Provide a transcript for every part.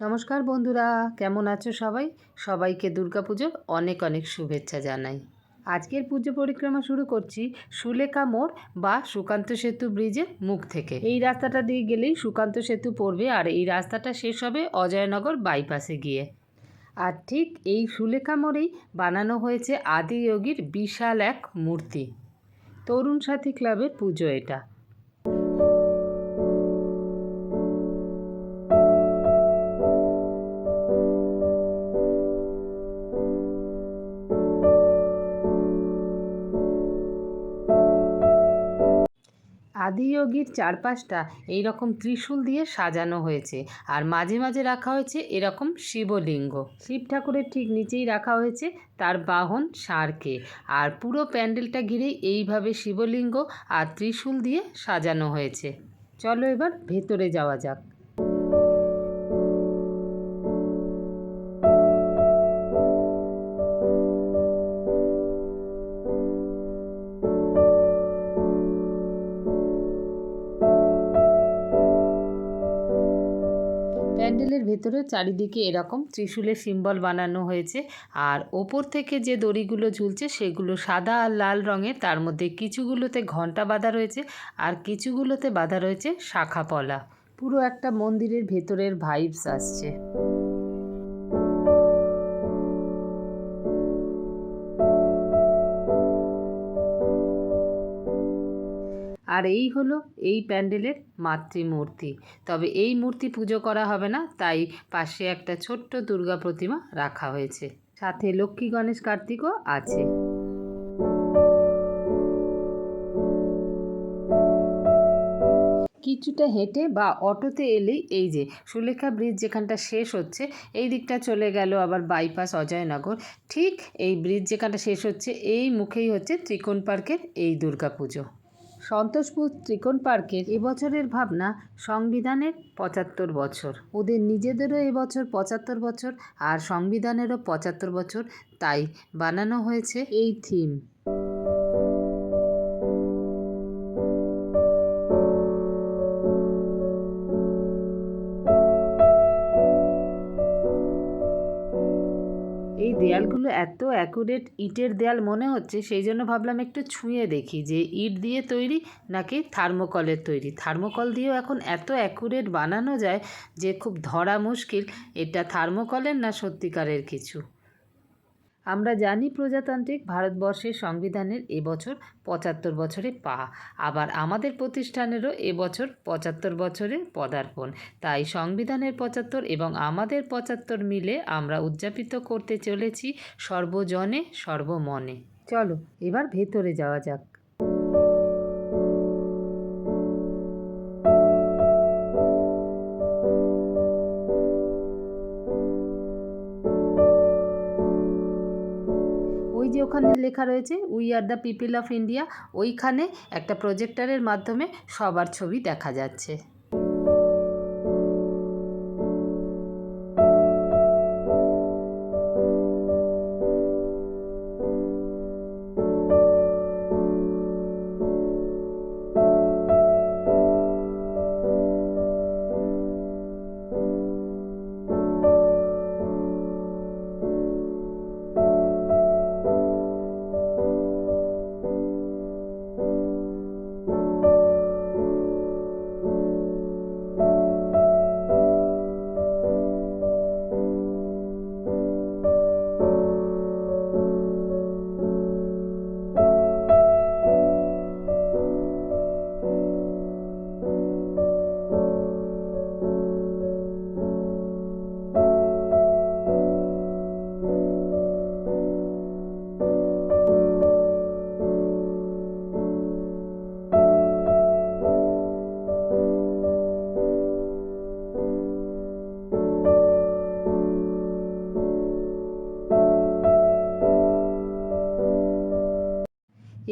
নমস্কার বন্ধুরা, কেমন আছো সবাই? সবাইকে দুর্গাপুজোর অনেক অনেক শুভেচ্ছা জানাই। আজকের পুজো পরিক্রমা শুরু করছি সুলেখা মোড় বা সুকান্ত সেতু ব্রিজের মুখ থেকে। এই রাস্তাটা দিয়ে গেলেই সুকান্ত সেতু পড়বে আর এই রাস্তাটা শেষ হবে অজয়নগর বাইপাসে গিয়ে। আর ঠিক এই সুলেখা মোড়েই বানানো হয়েছে আদি যোগীর বিশাল এক মূর্তি। তরুণ সাথী ক্লাবের পুজো এটা। আদিযোগীর চারপাশটা এই রকম ত্রিশূল দিয়ে সাজানো হয়েছে। আর মাঝে মাঝে রাখা হয়েছে এরকম শিবলিঙ্গ। শিব ঠাকুরের ঠিক নিচেই রাখা হয়েছে তার বাহন ষাঁড়কে আর পুরো প্যান্ডেলটা ঘিরে এইভাবে শিবলিঙ্গ আর ত্রিশূল দিয়ে সাজানো হয়েছে। চলো এবার ভেতরে যাওয়া যাক। ভেতরে চারিদিকে এরকম ত্রিশূলের সিম্বল বানানো হয়েছে। আর ওপর থেকে যে দড়িগুলো ঝুলছে, সেগুলো সাদা আর লাল রঙের। তার মধ্যে কিছুগুলোতে ঘণ্টা বাঁধা রয়েছে আর কিছুগুলোতে বাঁধা রয়েছে শাখা পলা পুরো একটা মন্দিরের ভেতরের ভাইবস আসছে। আর এই হলো এই প্যান্ডেলের মাতৃমূর্তি। তবে এই মূর্তি পুজো করা হবে না, তাই পাশে একটা ছোট্ট দুর্গা প্রতিমা রাখা হয়েছে। সাথে লক্ষ্মী, গণেশ, কার্তিকও আছে। কিছুটা হেঁটে বা অটোতে এলেই এই যে সুলেখা ব্রিজ যেখানটা শেষ হচ্ছে, এই দিকটা চলে গেল আবার বাইপাস অজয়নগর। ঠিক এই ব্রিজ যেখানটা শেষ হচ্ছে, এই মুখেই হচ্ছে ত্রিকোণ পার্কের এই দুর্গাপুজো সন্তোষপুর ত্রিকোণ পার্কের এবছরের ভাবনা সংবিধানের পঁচাত্তর বছর। ওদের নিজেদেরও এবছর পঁচাত্তর বছর আর সংবিধানেরও পঁচাত্তর বছর তাই বানানো হয়েছে এই থিম। এত অ্যাকুরেট ইটের দেয়াল মনে হচ্ছে, সেই জন্য ভাবলাম একটু ছুঁয়ে দেখি যে ইট দিয়ে তৈরি নাকি থার্মোকলের তৈরি। থার্মোকল দিয়েও এখন এত অ্যাকুরেট বানানো যায় যে খুব ধরা মুশকিল, এটা থার্মোকলের না সত্যিকারের কিছু? আমরা জানি প্রজাতান্ত্রিক ভারতবর্ষের সংবিধানের এবছর পঁচাত্তর বছরে পা। আবার আমাদের প্রতিষ্ঠানেরও এবছর পঁচাত্তর বছরের পদার্পণ। তাই সংবিধানের পঁচাত্তর এবং আমাদের পঁচাত্তর মিলে আমরা উদযাপিত করতে চলেছি সর্বজনে সর্বমনে। চলো, এবার ভেতরে যাওয়া যাক। ওখানে লেখা রয়েছে we are the people of India ওইখানে একটা প্রজেক্টারের মাধ্যমে সবার ছবি দেখা যাচ্ছে।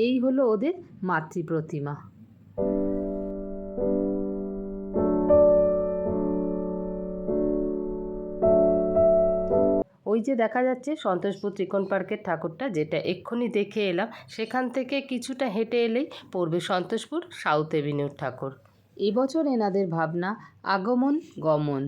এই হলো ওদের মাতৃ প্রতিমা ওই যে দেখা যাচ্ছে সন্তোষপুর ত্রিকোণ পার্কের ঠাকুরটা, যেটা এক্ষুনি দেখে এলাম। সেখান থেকে কিছুটা হেঁটে এলেই পড়বে সন্তোষপুর সাউথ এভিনিউর ঠাকুর। এবছর এনাদের ভাবনা আগমন গমন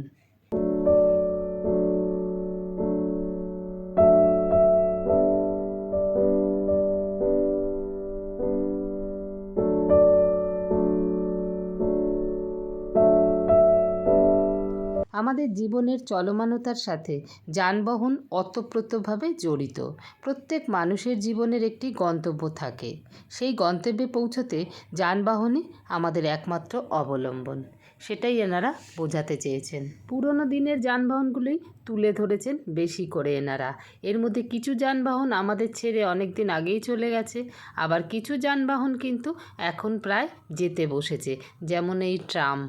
আমাদের জীবনের চলমানতার সাথে যানবাহন ওতপ্রোতভাবে জড়িত। প্রত্যেক মানুষের জীবনের একটি গন্তব্য থাকে। সেই গন্তব্যে পৌঁছতে যানবাহনই আমাদের একমাত্র অবলম্বন। সেটাই এনারা বোঝাতে চেয়েছেন। পুরনো দিনের যানবাহনগুলোই তুলে ধরেছেন বেশি করে এনারা। এর মধ্যে কিছু যানবাহন আমাদের ছেড়ে অনেক দিন আগেই চলে গেছে। আবার কিছু যানবাহন কিন্তু এখন প্রায় যেতে বসেছে। যেমন এই ট্রাম।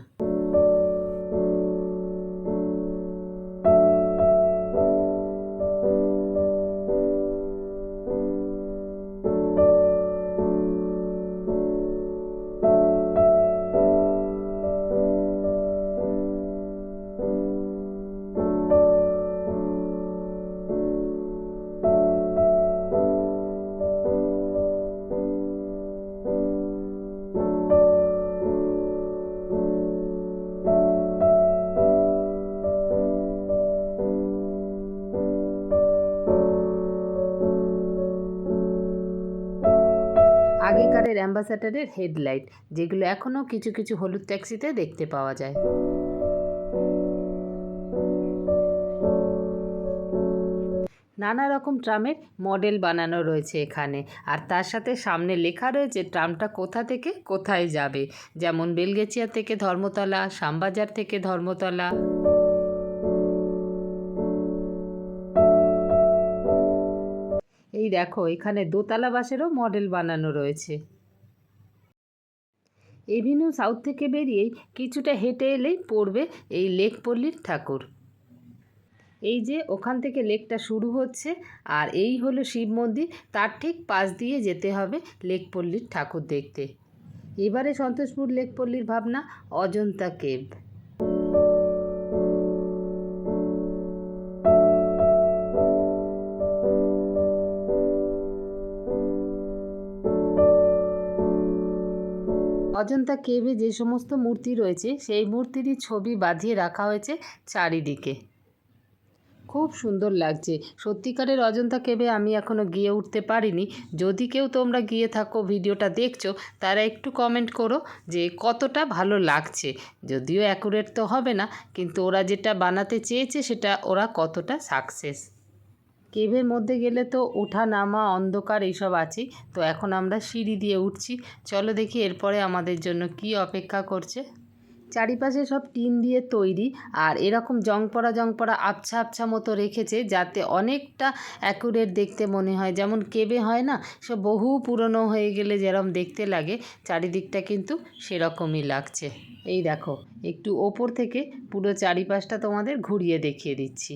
আগেকারের অ্যাম্বাসাডারের হেডলাইট, যেগুলো এখনও কিছু কিছু হলুদ ট্যাক্সিতে দেখতে পাওয়া যায়। নানা রকম ট্রামের মডেল বানানো রয়েছে এখানে, আর তার সাথে সামনে লেখা রয়েছে ট্রামটা কোথা থেকে কোথায় যাবে। যেমন বেলগেছিয়া থেকে ধর্মতলা, শ্যামবাজার থেকে ধর্মতলা। এই দেখো, এখানে দোতলা বাসেরও মডেল বানানো রয়েছে। এভিনিউ সাউথ থেকে বেরিয়েই কিছুটা হেঁটে এলেই পড়বে এই লেক পল্লীর ঠাকুর। এই যে ওখান থেকে লেকটা শুরু হচ্ছে আর এই হলো শিব মন্দির, তার ঠিক পাশ দিয়ে যেতে হবে লেক পল্লীর ঠাকুর দেখতে। এবারে সন্তোষপুর লেক পল্লীর ভাবনা অজন্তা কেভ। অজন্তা কেভে যে সমস্ত মূর্তি রয়েছে, সেই মূর্তিরই ছবি বাঁধিয়ে রাখা হয়েছে চারিদিকে। খুব সুন্দর লাগছে। সত্যিকারের অজন্তা কেবে আমি এখনও গিয়ে উঠতে পারিনি। যদি কেউ তোমরা গিয়ে থাকো, ভিডিওটা দেখছ, তারা একটু কমেন্ট করো যে কতটা ভালো লাগছে। যদিও অ্যাকুরেট তো হবে না, কিন্তু ওরা যেটা বানাতে চেয়েছে, সেটা ওরা কতটা সাকসেস কেভের মধ্যে গেলে তো ওঠা, নামা, অন্ধকার এইসব আছেই। তো এখন আমরা সিঁড়ি দিয়ে উঠছি। চলো দেখি এরপরে আমাদের জন্য কি অপেক্ষা করছে। চারিপাশে সব টিন দিয়ে তৈরি আর এরকম জং পড়া জং পড়া আবছা আবছা মতো রেখেছে যাতে অনেকটা অ্যাকুরেট দেখতে মনে হয়। যেমন কেবে হয় না, সে বহু পুরনো হয়ে গেলে যেরকম দেখতে লাগে, চারিদিকটা কিন্তু সেরকমই লাগছে। এই দেখো, একটু ওপর থেকে পুরো চারিপাশটা তোমাদের ঘুরিয়ে দেখিয়ে দিচ্ছি।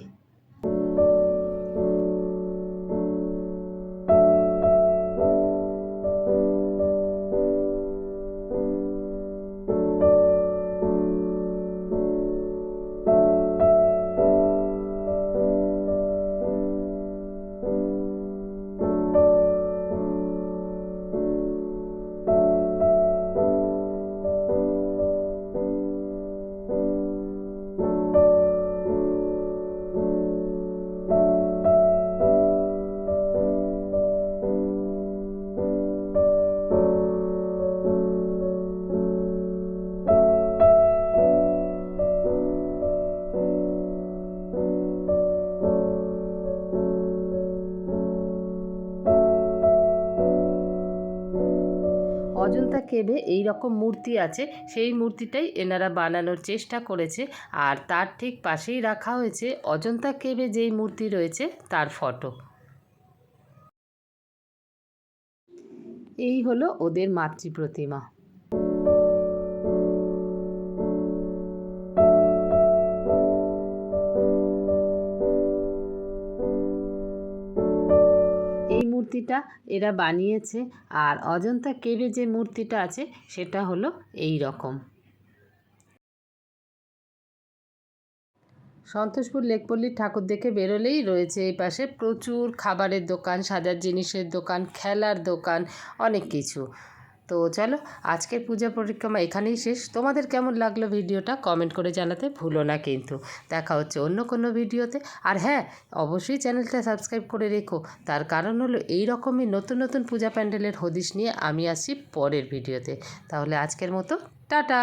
কেভে এই রকম মূর্তি আছে, সেই মূর্তিটাই এনারা বানানোর চেষ্টা করেছে। আর তার ঠিক পাশেই রাখা হয়েছে অজন্তা কেভে যেই মূর্তি রয়েছে, তার ফটো। এই হলো ওদের মাতৃ প্রতিমা মূর্তিটা এরা বানিয়েছে আর অজন্তা কেভে যে মূর্তিটা আছে সেটা হলো এই রকম। সন্তোষপুর লেকপল্লির ঠাকুর দেখে বেরোলেই রয়েছে এই পাশে প্রচুর খাবারের দোকান, সাজার জিনিসের দোকান, খেলার দোকান, অনেক কিছু। তো চলো, আজকের পূজা পরিক্রমা এখানেই শেষ। তোমাদের কেমন লাগল ভিডিওটা কমেন্ট করে জানাতে ভুলো না কিন্তু। দেখা হচ্ছে অন্য কোনো ভিডিওতে। আর হ্যাঁ অবশ্যই চ্যানেলটা সাবস্ক্রাইব করে রেখো। তার কারণ হলো এই রকমই নতুন নতুন পূজা প্যান্ডেলের হদিশ নিয়ে আমি আসি পরের ভিডিওতে। তাহলে আজকের মতো, টাটা!